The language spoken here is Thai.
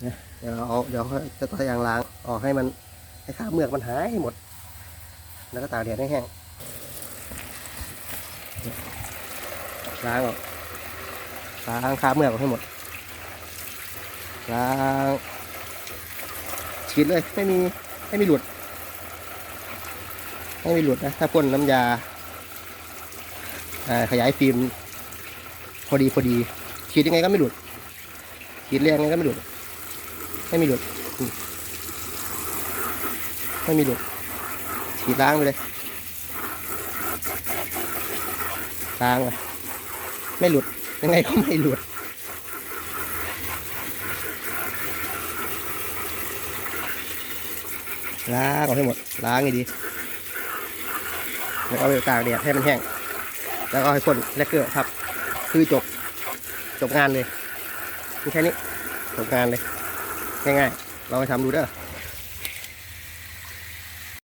เดี๋ยวเอาเดี๋ยวจะต่อยางล้างออกให้มันให้คราเมือกมันหายให้หมด แล้วก็ตากแดดให้แห้งล้างออกล้างคราเมือกออกให้หมดล้างฉีดเลยไม่มีไม่มีหลุดไม่มีหลุดนะถ้าพ่นน้ำยาขยายฟิล์มพอดีพอดีฉีดยังไงก็ไม่หลุดฉีดแรงยังไงก็ไม่หลุด ไม่มีหลุดไม่มีหลุดฉีดล้างไปเลยล้างไปไม่หลุดยังไงก็ไม่หลุดล้างออกให้หมดล้างให้ดีแล้วก็เอาไปตากแดดให้มันแห้ง แล้วก็ให้พ่นแลกเกอร์ครับ คือจบ จบงานเลยมีแค่นี้ จบงานเลย ง่ายๆเราไปทำดูเด้อ